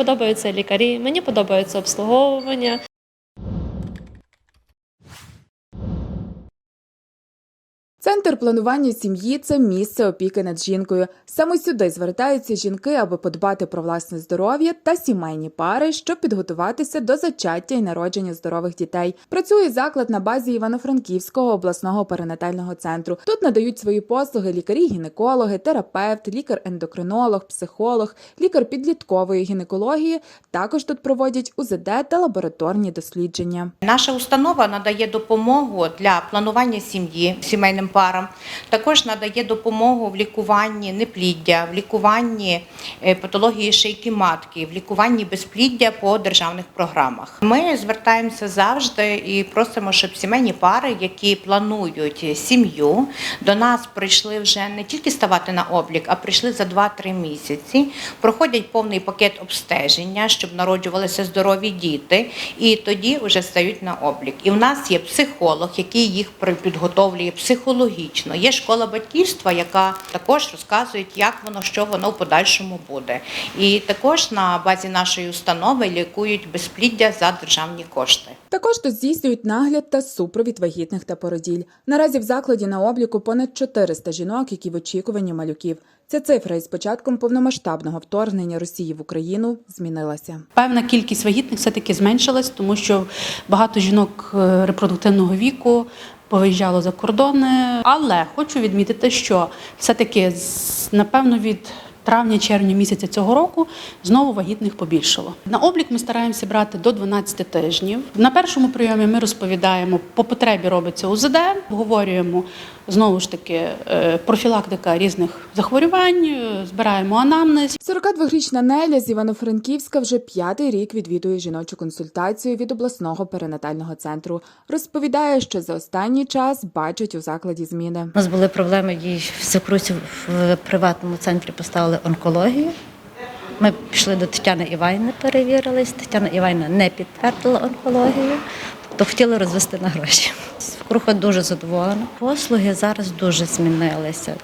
подобаються лікарі, мені подобається обслуговування. Центр планування сім'ї це місце опіки над жінкою. Саме сюди звертаються жінки, аби подбати про власне здоров'я та сімейні пари, щоб підготуватися до зачаття і народження здорових дітей. Працює заклад на базі Івано-Франківського обласного перинатального центру. Тут надають свої послуги лікарі-гінекологи, терапевт, лікар-ендокринолог, психолог, лікар підліткової гінекології. Також тут проводять УЗД та лабораторні дослідження. Наша установа надає допомогу для планування сім'ї сімейним парам. Також надає допомогу в лікуванні непліддя, в лікуванні е, патології шийки матки, в лікуванні безпліддя по державних програмах. Ми звертаємося завжди і просимо, щоб сімейні пари, які планують сім'ю, до нас прийшли вже не тільки ставати на облік, а прийшли за 2-3 місяці, проходять повний пакет обстеження, щоб народжувалися здорові діти, і тоді вже стають на облік. І в нас є психолог, який їх підготовлює психологічно. Є школа батьківства, яка також розказує, як воно, що воно в подальшому буде. І також на базі нашої установи лікують безпліддя за державні кошти. Також тут здійснюють нагляд та супровід вагітних та породіль. Наразі в закладі на обліку понад 400 жінок, які в очікуванні малюків. Ця цифра із початком повномасштабного вторгнення Росії в Україну змінилася. Певна кількість вагітних все-таки зменшилась, тому що багато жінок е, репродуктивного віку повиїжджало за кордони. Але хочу відмітити, що все-таки напевно від травня-червня місяця цього року знову вагітних побільшало. На облік ми стараємося брати до 12 тижнів. На першому прийомі ми розповідаємо, по потребі робиться УЗД, обговорюємо знову ж таки е, профілактика різних захворювань, е, збираємо анамнез. 42-річна Неля з Івано-Франківська вже п'ятий рік відвідує жіночу консультацію від обласного перинатального центру. Розповідає, що за останній час бачить у закладі зміни. У нас були проблеми їй в Закруці в приватному центрі поставили онкологію. Ми пішли до Тетяни Івайни, перевірились. Тетяна Івайна не підтвердила онкологію, тобто хотіли розвести на гроші. Круха дуже задоволена. Послуги зараз дуже змінилися.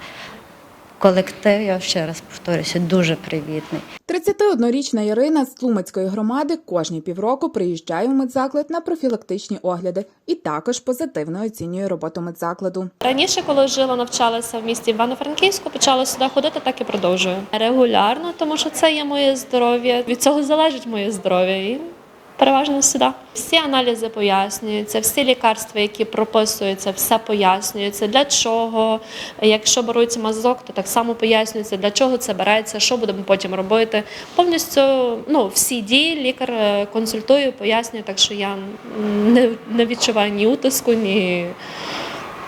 Колектив, я ще раз повторюся, дуже привітний. 31-річна Ірина з Тлумацької громади кожні півроку приїжджає в медзаклад на профілактичні огляди і також позитивно оцінює роботу медзакладу. Раніше, коли жила, навчалася в місті Івано-Франківську, почала сюди ходити, так і продовжую. Регулярно, тому що це є моє здоров'я. Від цього залежить моє здоров'я. І переважно сюди. Всі аналізи пояснюються, всі лікарства, які прописуються, все пояснюється. Для чого, якщо беруть мазок, то так само пояснюється, для чого це береться, що будемо потім робити. Повністю ну, всі дії лікар е, консультує, пояснює, так що я не, не відчуваю ні утиску, ні,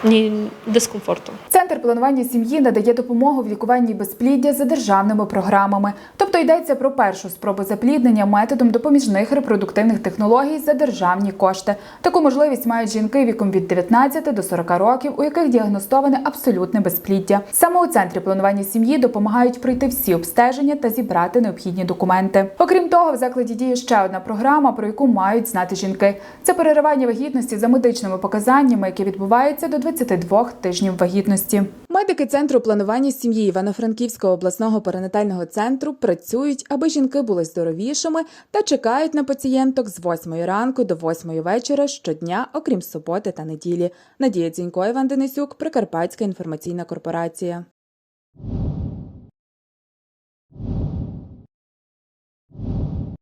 ні дискомфорту. Центр планування сім'ї надає допомогу в лікуванні безпліддя за державними програмами, тобто йдеться про першу спробу запліднення методом допоміжних репродуктивних технологій за державні кошти. Таку можливість мають жінки віком від 19 до 40 років, у яких діагностоване абсолютне безпліддя. Саме у центрі планування сім'ї допомагають пройти всі обстеження та зібрати необхідні документи. Окрім того, в закладі діє ще одна програма, про яку мають знати жінки. Це переривання вагітності за медичними показаннями, яке відбувається до 22 тижнів вагітності. Медики центру планування сім'ї Івано-Франківського обласного перинатального центру працюють, аби жінки були здоровішими та чекають на пацієнток з 8 ранку до 8 вечора щодня, окрім суботи та неділі. Надія Дзінько, Іван Денисюк, Прикарпатська інформаційна корпорація.